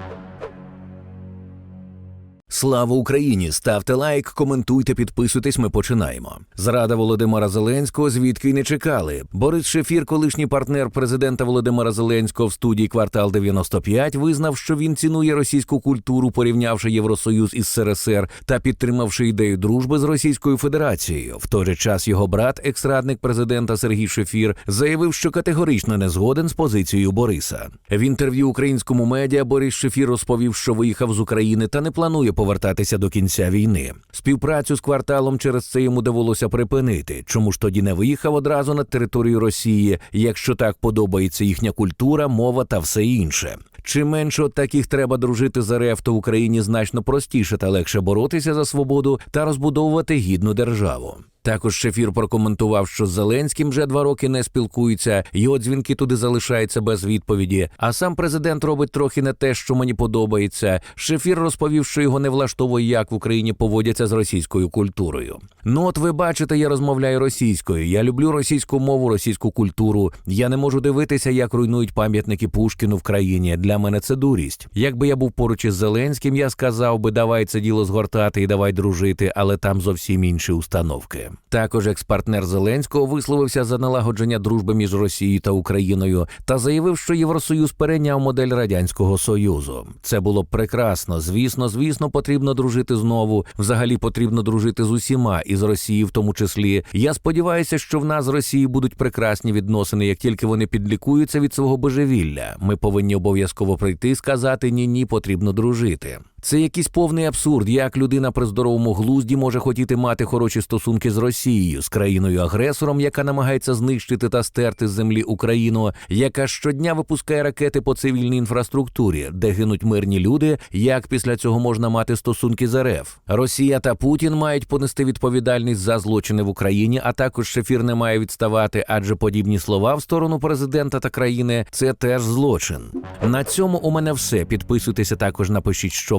Thank you. Слава Україні! Ставте лайк, коментуйте, підписуйтесь. Ми починаємо. Зрада Володимира Зеленського, звідки й не чекали. Борис Шефір, колишній партнер президента Володимира Зеленського в студії Квартал 95, визнав, що він цінує російську культуру, порівнявши Євросоюз із СРСР та підтримавши ідею дружби з Російською Федерацією. В той же час його брат, екс-радник президента Сергій Шефір, заявив, що категорично не згоден з позицією Бориса. В інтерв'ю українському медіа Борис Шефір розповів, що виїхав з України та не планує повертатися до кінця війни. Співпрацю з кварталом через це йому довелося припинити. Чому ж тоді не виїхав одразу на територію Росії, якщо так подобається їхня культура, мова та все інше? Чим менше от таких треба дружити з РФ, то в Україні значно простіше та легше боротися за свободу та розбудовувати гідну державу. Також Шефір прокоментував, що з Зеленським вже два роки не спілкується, його дзвінки туди залишаються без відповіді. А сам президент робить трохи не те, що мені подобається. Шефір розповів, що його не влаштовує, як в Україні поводяться з російською культурою. Ну, от ви бачите, я розмовляю російською. Я люблю російську мову, російську культуру. Я не можу дивитися, як руйнують пам'ятники Пушкіну в країні. Для мене це дурість. Якби я був поруч із Зеленським, я сказав би, давай це діло згортати і давай дружити, але там зовсім інші установки. Також екс-партнер Зеленського висловився за налагодження дружби між Росією та Україною та заявив, що Євросоюз перейняв модель радянського союзу. Це було прекрасно. Звісно, звісно, потрібно дружити знову. Взагалі потрібно дружити з усіма, і з Росією в тому числі. Я сподіваюся, що в нас з Росією будуть прекрасні відносини, як тільки вони підлікуються від свого божевілля. Ми повинні обов'язково прийти і сказати ні, ні, потрібно дружити. Це якийсь повний абсурд, як людина при здоровому глузді може хотіти мати хороші стосунки з Росією, з країною агресором, яка намагається знищити та стерти з землі Україну, яка щодня випускає ракети по цивільній інфраструктурі, де гинуть мирні люди. Як після цього можна мати стосунки з РФ? Росія та Путін мають понести відповідальність за злочини в Україні, а також Шефір не має відставати, адже подібні слова в сторону президента та країни це теж злочин. На цьому у мене все. Підписуйтеся також, напишіть, що